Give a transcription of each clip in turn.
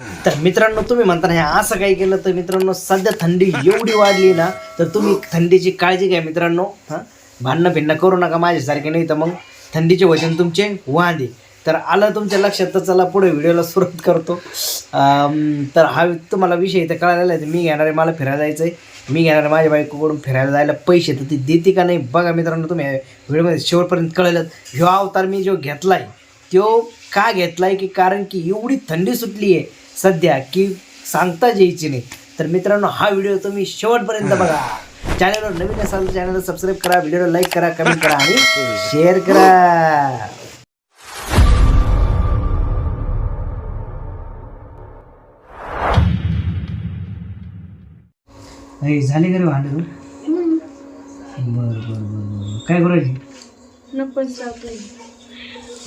तर मित्रांनो तुम्ही म्हणता हे असं काही केलं तर मित्रांनो सध्या थंडी एवढी वाढली ना तर तुम्ही थंडीची काळजी घ्या मित्रांनो हां? भांडणं भिंडणं करू नका माझ्यासारखे नाही तर मग थंडीचे वचन तुमचे वांदे तर आलं तुमच्या लक्षात तर चला पुढे व्हिडिओला सुरुवात करतो. तर हा तुम्हाला विषय इथं कळालेला आहे मी घेणार आहे मला फिरायला जायचं आहे मी घेणार आहे माझ्या बायकोकडून फिरायला जायला पैसे तर ती देते का नाही बघा मित्रांनो तुम्ही व्हिडिओमध्ये शेवटपर्यंत कळलं ह्यो अवतार मी जो घेतला आहे तो का घेतला आहे की कारण की एवढी थंडी सुटली आहे सध्या की सांगताच यायची नाही. तर मित्रांनो हा व्हिडिओ तुम्ही शेवटपर्यंत बघा. चॅनलवर नवीन असाल तर चॅनलला सबस्क्राईब करा व्हिडिओला लाईक करा कमेंट करा आणि शेअर करा. नाही झाले का रे भांडे बरं बरं बरं बरं. काय करायची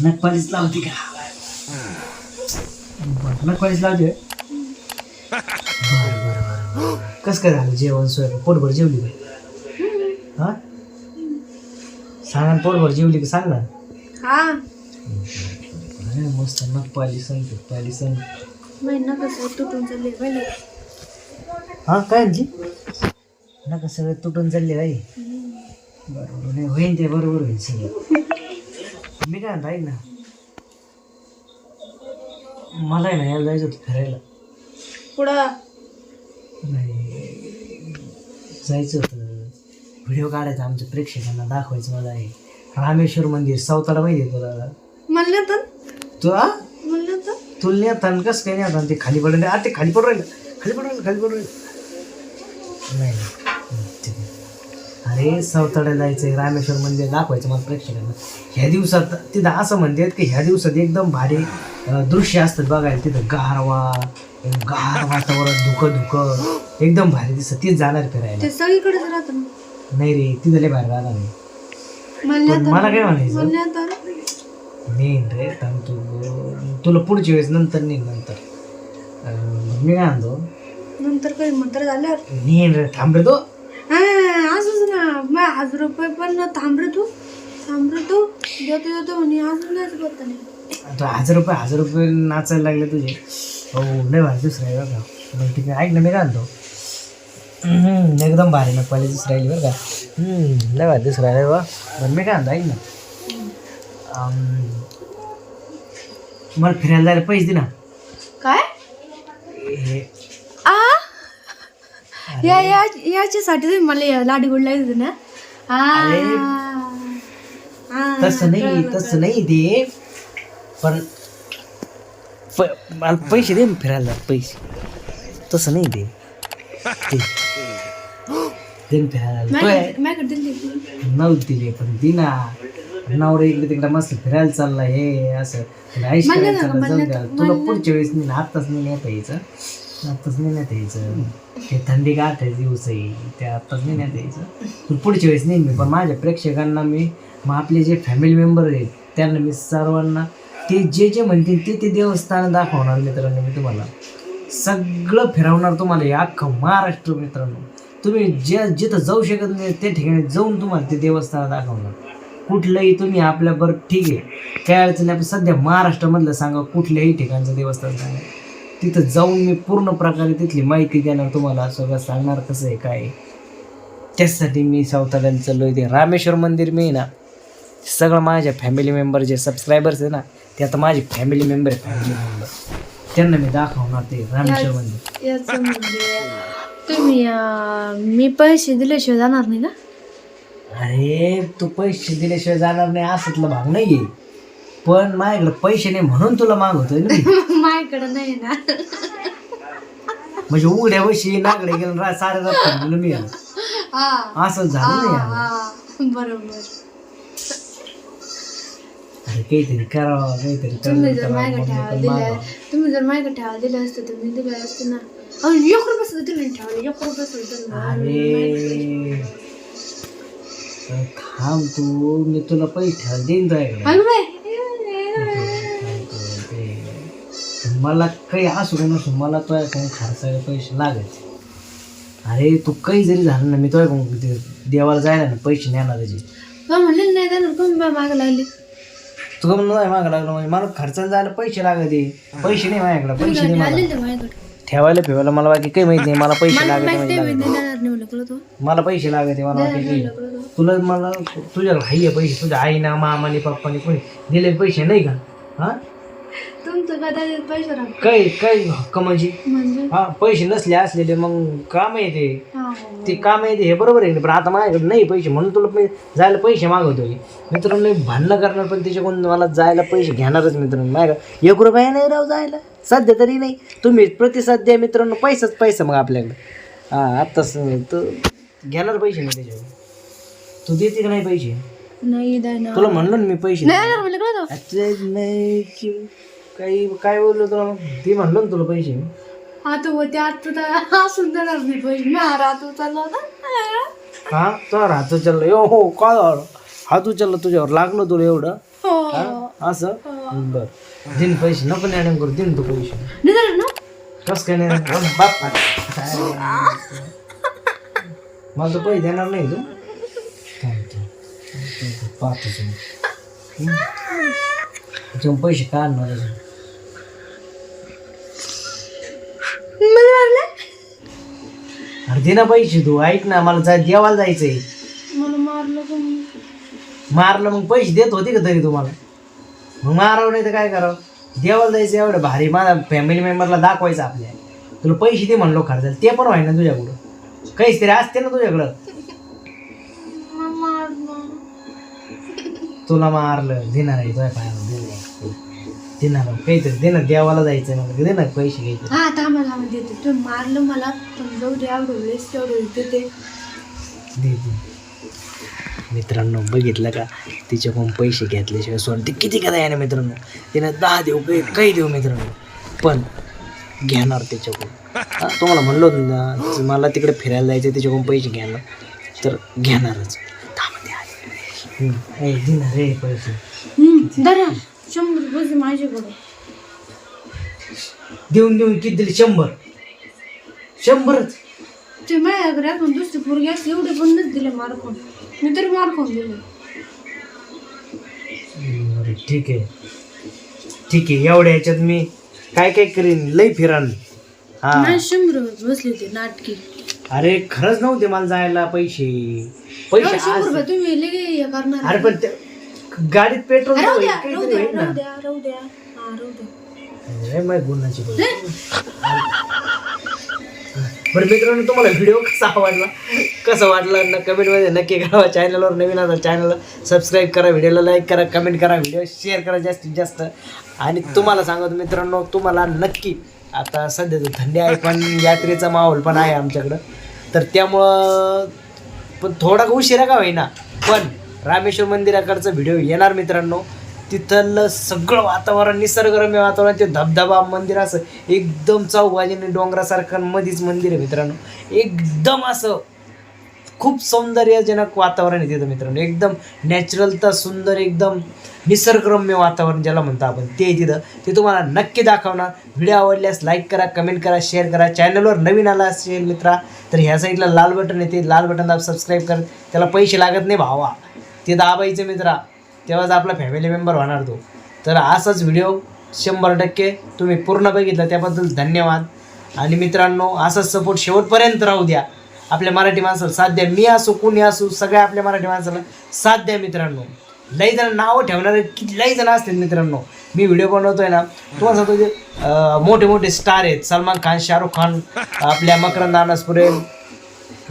नखपालीच लावते का? नखपालीच लावते होय? बरं बरं बरं कसं काय झालं जेवण स्वयंपाक? पोटभर जेवली का? हा? सांग ना पोटभर जेवली का? सांग ना. हा. अरे मस्त नखपाली सण पाली सण महिना कसं तुटून चालले पहिले हा काय आणली नका सगळं तुटून चालले काही बरोबर नाही होईन ते बरोबर होईल सगळं. मी काय म्हणतो ऐक ना. मला आहे ना यायला जायचं होतं फिरायला. पुढं नाही जायचं होतं. व्हिडिओ काढायचा आमच्या प्रेक्षकांना दाखवायचं मला आहे. रामेश्वर मंदिर सावताला माहिती आहे तुला? म्हणलं तर? तू म्हणलं तर? तुला नाही कसं काही नाही आता ते खाली पडलं आ ते खाली पडून राहिलं. खाली पडून राहिलं खाली पडून राहिलं. अरे सावताड्याला जायचं रामेश्वर मंदिर दाखवायचं मला प्रेक्षकांना. ह्या दिवसात तिथं असं म्हणतात की ह्या दिवसात एकदम भारी दृश्य असतात बघायला. तिथं गारवा गार वातावरण धुकं धुकं एकदम भारी दिसत. तीच जाणार फिरायला. ते सगळीकडेच राहतं ना. नाही रे तिथं लय भारी राहणार नाही पण मला काय म्हणायचं? नेन रे तू. तुला पुढच्या वेळेस नंतर नेन नंतर. मी काय म्हणतो? नंतर काही म्हणतर झाल्यावर? नेन रे थांब रे तो. असंच ना मग हजार रुपये पण ना थांब रे तू. थांब रे तू. देतो देतो म्हणे. अजून नाहीच बोलता नाही. आता हजार रुपये हजार रुपये नाचायला लागले तुझे. हो नाही भारी दुसरं आहे बरं का बरं ठीक आहे. ऐक ना मी काय म्हणतो हम्म, एकदम भारी ना पहिले दुसरं राहिली बरं का. हम्म, लय भारी दुसरं आहे बा बरं मी काय म्हणतो ऐक ना. मला फिरायला जायला पैसे दे ना. काय? हे. आ? या या याच्यासाठी तुम्ही मला लाडी गोड लागत ना. हा तसं नाही तसं नाही ते पण प- मला पैसे दे ना फिरायला पैसे. तसं नाही. दे. ना फिरायला. दिली दिले पण दिना नवरा इकडे तिकडे मस्त फिरायला चालला हे असं. तुला आयुष करायला चालला जाऊ द्या. तुला पुढच्या वेळेस नाही आत्ताच नाही नेता यायचं. आत्ताच नेण्यात यायचं. हे थंडी गाठ आहे दिवस आहे ते आत्ताच नेण्यात यायचं. पुढच्या वेळेस नाही मी पण माझ्या प्रेक्षकांना मी मग आपले जे फॅमिली मेंबर आहेत त्यांना मी सर्वांना ते जे जे म्हणतील ते ते देवस्थान दाखवणार मित्रांनो मी तुम्हाला. सगळं फिरवणार तुम्हाला हे अख्खं महाराष्ट्र मित्रांनो. तुम्ही जे जिथं जाऊ शकत नाही त्या ठिकाणी जाऊन तुम्हाला ते देवस्थान दाखवणार. कुठलंही तुम्ही आपल्या बरं ठीक आहे. काय अडचण नाही सध्या महाराष्ट्रामधलं सांगा कुठल्याही ठिकाणचं देवस्थान सांगा. तिथं जाऊन मी पूर्ण प्रकारे तिथली माहिती देणार तुम्हाला सगळं सांगणार कसं आहे काय. त्यासाठी मी सावताड्याला चाललो आहे ते रामेश्वर मंदिर मी ना सगळं माझ्या फॅमिली मेंबर जे सबस्क्रायबर्स आहे ना ते आता माझे फॅमिली मेंबर आहे फॅमिली मेंबर त्यांना मी दाखवणार ते रामेश्वर मंदिर. याचं म्हणजे तुम्ही अं, मी पैसे दिल्याशिवाय जाणार नाही ना? अरे तू पैसे दिल्याशिवाय जाणार नाही असतलं भाग नाही आहे पण माझ्याकडे पैसे नाही म्हणून तुला मागवतोय ना मी. माझ्याकडे नाही ना म्हणजे उघड्या वशी नागडे गेलं रा सारे रात मी हा असं झालं नाही यार. हा बरोबर अरे काहीतरी करावं काहीतरी तुम्ही जर माझ्याकडे पण दिलं. तुम्ही जर माझ्याकडे दिलं असतं तर मी दिलं असतं ना अहो एक रुपये सुद्धा दिलं नाही ठेवायला एक रुपये सुद्धा दिलं नाही. अरे तर थांब तू मी तुला पैसे ठेवायला देईन तुझ्याकडे अगं बाई. मला काही असू का नसू मला तुझ्याकडून खर्चायला पैसे लागायचे. अरे तू काही जरी झालं ना मी ते देवाला जायला ना पैसे नेणार त्याचे का म्हणले नाही मागे लागली? म्हणून नाही मागं लागलं? म्हणजे मला खर्चाला जायला पैसे लागत आहे. पैसे नाही माझ्याकडे पैसे नाही मला. ते ठेवायला फिवायला मला बाकी काही माहीत नाही मला पैसे लागत मला ते. तो पैसे लागत मला बाकी काही तुला मला तुझ्याकडे हाय आहे पैसे तुझ्या आईना मामाने पप्पाने कोणी दिले पैसे नाही का? हा? तुमचं कदाचित पैसे राहत काय काय हक्क म्हणजे? म्हणजे? हा पैसे नसले असलेले मग काम येते हा, हो. ते काम येते हे बरोबर आहे. पण आता माझ्याकडे नाही पैसे म्हणून तुला मी जायला पैसे मागवतोय. मित्रांनो मी भांडणं करणार पण त्याच्याकडून मला जायला पैसे घेणारच मित्रांनो. माझ्या एक रुपया नाही राव जायला. सध्या तरी नाही. तुम्ही प्रतिसाद द्या मित्रांनो पैसाच पैसा मग आपल्याकडे. हा आत्ताच तर घेणार पैसे नाही त्याच्यावर तू देते का नाही पैसे? नाही देणार. तुला म्हणलं ना मी पैसे नाही देणार म्हणलं तो नाही की काही काय बोललो तुला? मग? ते म्हणलं ना तुला पैसे. आता होते आता असून नाही पैसे. मी हा रात उचलला होता. हा? तुला हात उचललं यो हो काय झालं? हात उचललं तुझ्यावर. लागलं तुला एवढं? हो. हा? असं? बर. दिन पैसे नको मॅडम करू. दिन तू पैसे. नाही ना? कस काय नाही हो ना, बाप काय मला तर पैसे देणार नाही तू. थांब, थांब. पाहतो पैसे काढणार अजून. अरे दे ना पैसे तू ऐक ना मला जा देवाला जायचंय. मला मारलं पण मारलं मग पैसे देत होते का तरी तुम्हाला? मग मारावं नाही तर काय करावं? देवाला जायचं एवढं भारी माझा फॅमिली मेंबरला दाखवायचं आपल्या तुला पैसे दे म्हणलो खर्चाला ते पण व्हाय ना तुझ्याकडं. काहीच तरी असते ना तुझ्याकडं. मला मारलं. तुला मारलं देणार आहे तुझ्या पायाला देणार देणार काहीतरी दे ना देवाला जायचं ना दे ना पैसे घ्यायचे. हा थांबा थांबा देते. तुम्ही मारलं मला पण जाऊ दे एवढं तेवढं देते दे दे. मित्रांनो बघितलं का? तिच्याकडून पैसे घेतल्याशिवाय सोड ते किती कदा ना मित्रांनो? तिने दहा देऊ काही काही देऊ मित्रांनो. पण घेणार त्याच्याकडून हा, तुम्हाला म्हणलो होतं ना मला तिकडे फिरायला जायचं त्याच्याकडून पैसे घेणार. तर घेणारच. थांबा ते आले. हम्म, ए, रे पैसे. हम्म धरा. शंभर रुपये माझ्याकडे देऊन देऊन किती दिले? शंभर. शंभरच. ते माझ्याकडे आपण दुसरी पोरगी एवढे पण नच दिले मार खाऊन. मी तरी मार खाऊन दिले. ठीक आहे. ठीक आहे एवढ्या ह्याच्यात मी काय काय करीन? लई फिरान. हा. माझे शंभर बसले होते नाटकी. अरे खरंच नव्हते मला जायला पैसे. पैसे शंभर आज- रुपये तुम्ही लगे हे करणार अरे पण ते- गाडीत पेट्रोल राहू नाही, द्या काहीतरी राहू द्या होईल ना. राहू द्या राहू द्या. हा राहू द्या. अरे, माहीत गुन्हाची बाई. बरं मित्रांनो तुम्हाला व्हिडिओ कसा आवडला कसा वाटला? न कमेंटमध्ये नक्की करा चॅनलवर नवीन आता चॅनलला सबस्क्राईब करा व्हिडिओला लाईक करा कमेंट करा व्हिडिओ शेअर करा जास्तीत जास्त. आणि तुम्हाला सांगतो मित्रांनो तुम्हाला नक्की आता सध्या तर थंडी आहे पण यात्रेचा माहोल पण आहे आमच्याकडं. तर त्यामुळं पण थोडा उशिरा का होईना? पण रामेश्वर मंदिराकडचा व्हिडिओ येणार मित्रांनो. तिथलं सगळं वातावरण निसर्गरम्य वातावरण ते धबधबा मंदिर असं एकदम चौबाजीने डोंगरासारखं मध्येच मंदिर आहे मित्रांनो. एकदम असं खूप सौंदर्यजनक वातावरण आहे तिथं मित्रांनो. एकदम नॅचरल तर सुंदर एकदम निसर्गरम्य वातावरण ज्याला म्हणतो आपण ते तिथं. ते तुम्हाला नक्की दाखवणार. व्हिडिओ आवडल्यास लाईक करा कमेंट करा शेअर करा. चॅनलवर नवीन आला असेल मित्रा तर ह्या साईडला लाल बटन येते लाल बटन दाब सबस्क्राईब कर. त्याला पैसे लागत नाही भावा. ते दाबायचं मित्रा. तेव्हाच आपला फॅमिली मेंबर होणार तो. तर असाच व्हिडिओ शंभर टक्के तुम्ही पूर्ण बघितलं त्याबद्दल धन्यवाद. आणि मित्रांनो असाच सपोर्ट शेवटपर्यंत राहू द्या. आपल्या मराठी माणसाला साथ द्या. मी असो कुणी असो सगळ्या आपल्या मराठी माणसाला साथ द्या मित्रांनो. लई जण नावं ठेवणारे किती लई जण असतील मित्रांनो. मी व्हिडिओ बनवतोय ना तुम्हाला सांगतो जे मोठे मोठे स्टार आहेत. सलमान खान शाहरुख खान आपल्या मकरंद अनासपुरे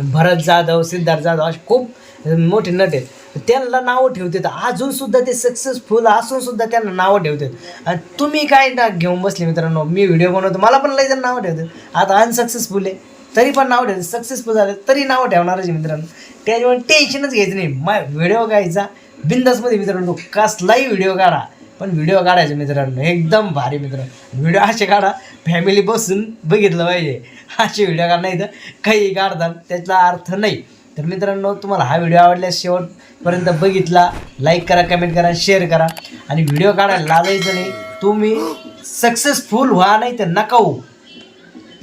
भरत जाधव सिद्धार्थ जाधव असे खूप मोठे नट आहेत. त्यांना नावं ठेवतात. अजून सुद्धा ते सक्सेसफुल असून सुद्धा त्यांना नावं ठेवतात. आणि तुम्ही काय ना घेऊन बसले मित्रांनो मी व्हिडिओ बनवतो मला पण लई जण नावं ठेवतात. आता अनसक्सेसफुल आहे तरी पण नाव ठेवतात. सक्सेसफुल झालं तरी नावं ठेवणारच मित्रांनो. त्याच्यामुळे टेन्शनच घ्यायचं नाही. माय व्हिडिओ घ्यायचा. बिंदासमध्ये मित्रांनो कसलाही व्हिडिओ काढा. पण व्हिडिओ काढायचे मित्रांनो एकदम भारी मित्रांनो. व्हिडिओ असे काढा फॅमिली बसून बघितलं पाहिजे. असे व्हिडिओ काढ नाही तर काही काढतात त्याचा अर्थ नाही. तर मित्रांनो तुम्हाला हा व्हिडिओ आवडल्यास शेवटपर्यंत बघितला लाईक करा कमेंट करा शेअर करा. आणि व्हिडिओ काढायला लाजायचं नाही. तुम्ही सक्सेसफुल व्हा नाही तर नका हो.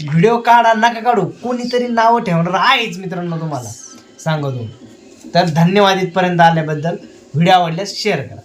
व्हिडिओ काढा नका काढू. कोणीतरी नावं ठेवणार आहेच मित्रांनो तुम्हाला. सांगतो. तर धन्यवाद इथपर्यंत आल्याबद्दल. व्हिडिओ आवडल्यास शेअर करा.